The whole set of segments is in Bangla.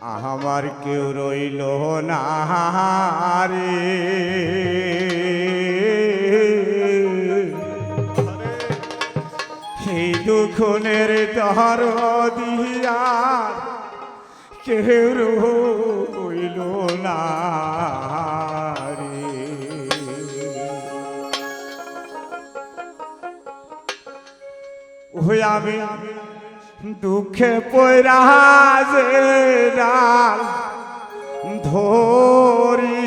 আমার কেউ রইল না রে। সেই দুখনের দর দিয়া কেউ রইল না রে। ওই আমি দুঃখে ডাল ধরি।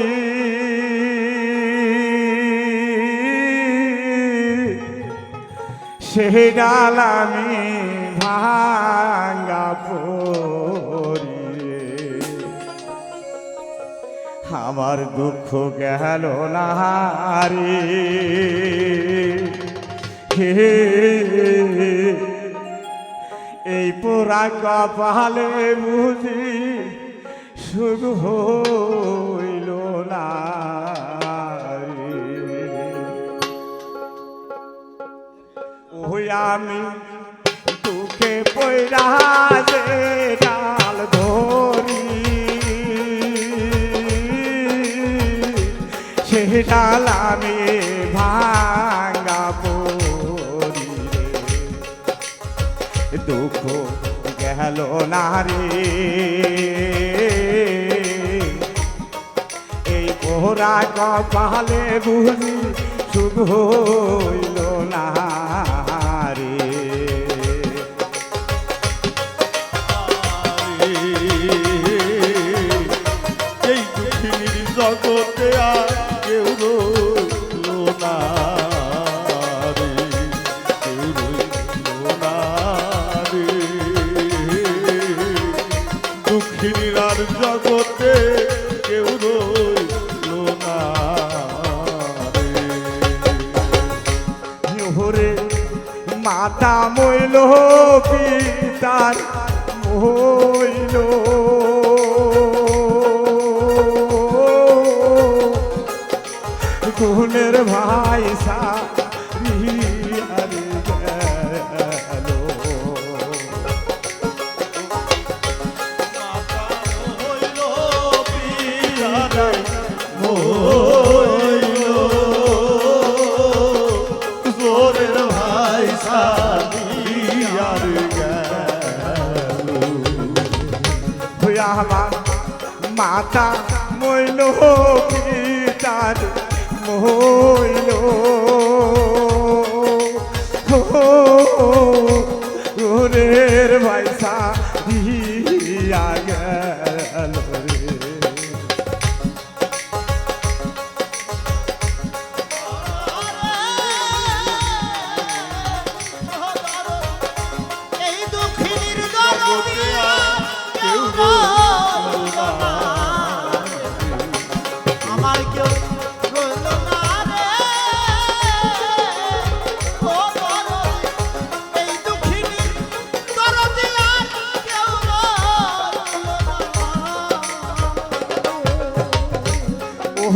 সেই ডাল আমি ভাঙ্গা পড়ি আমার দুঃখ গেল না রে হে পোড়া কপালে বুঝি সুখ হইল না। ওই আমি দুঃখে পয়রা ডাল ধরি সে ডাল আমি ভাঙ্গা দুঃখ গেল না রে এই পোহরা কপালে বুঝি শুভ মাতা মইল পিতার মইল। গুণের ভাই সা আমার মাতা মইল পিতার মইল ভাইসা দিয়া গেল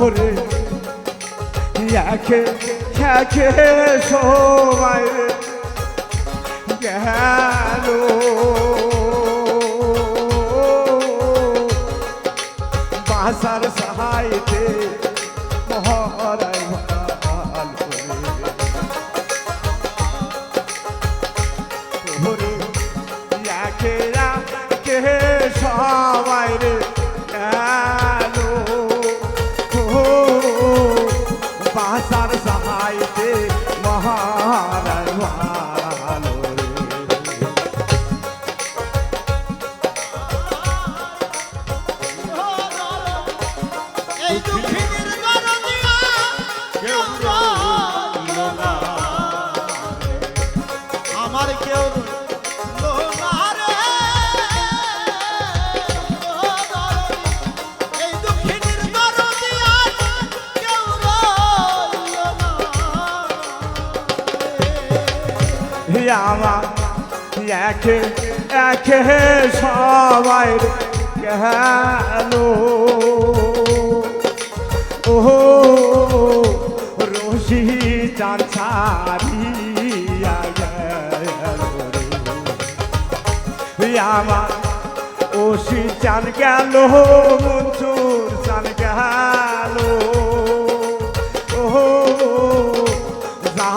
ওরে একে একে সবাই গেল। বাসার সহায়তে মহারাই আমার একে একে সবাই গেল। ও রশি চার ছাড়িয়া আমার ও চান গেল মঞ্চুর চান গেল।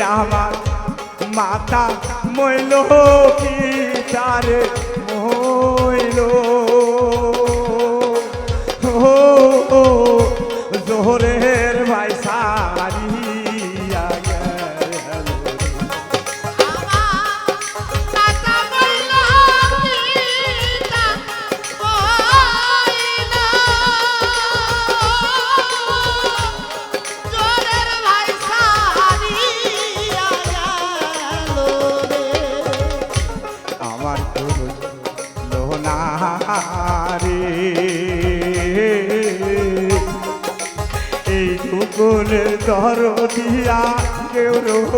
আমার মাতা মইল কি তারে? মইল। ও জোহরের দুগুণের দর দিয়া কেউ রইল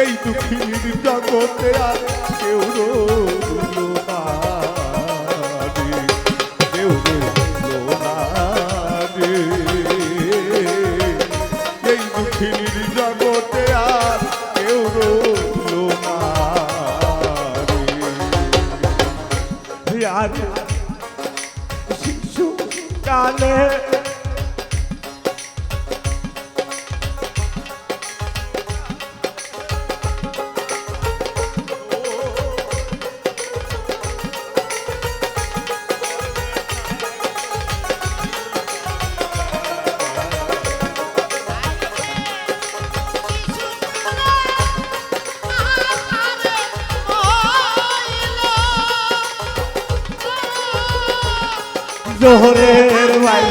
এই দুঃখীর জগতে আর কেউ রইল জোহরের ভাই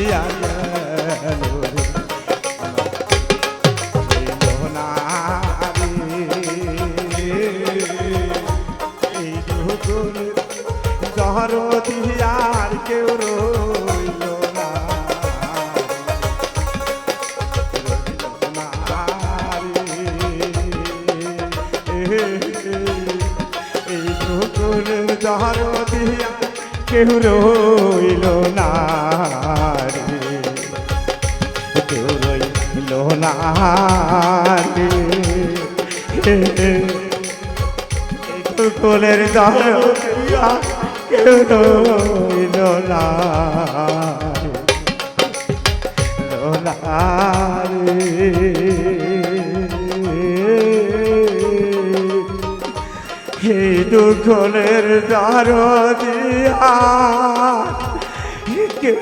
ইয়া গেল রে। এই লোনারে, এই দুগুণের দর দিয়া আর কেউ রইল না দিয়া কেউ রইল না রে। কেউ রইল না রে। কুকুলের দর কেউ রইল না রে। হে দুঃখের দ্বার দিয়া কে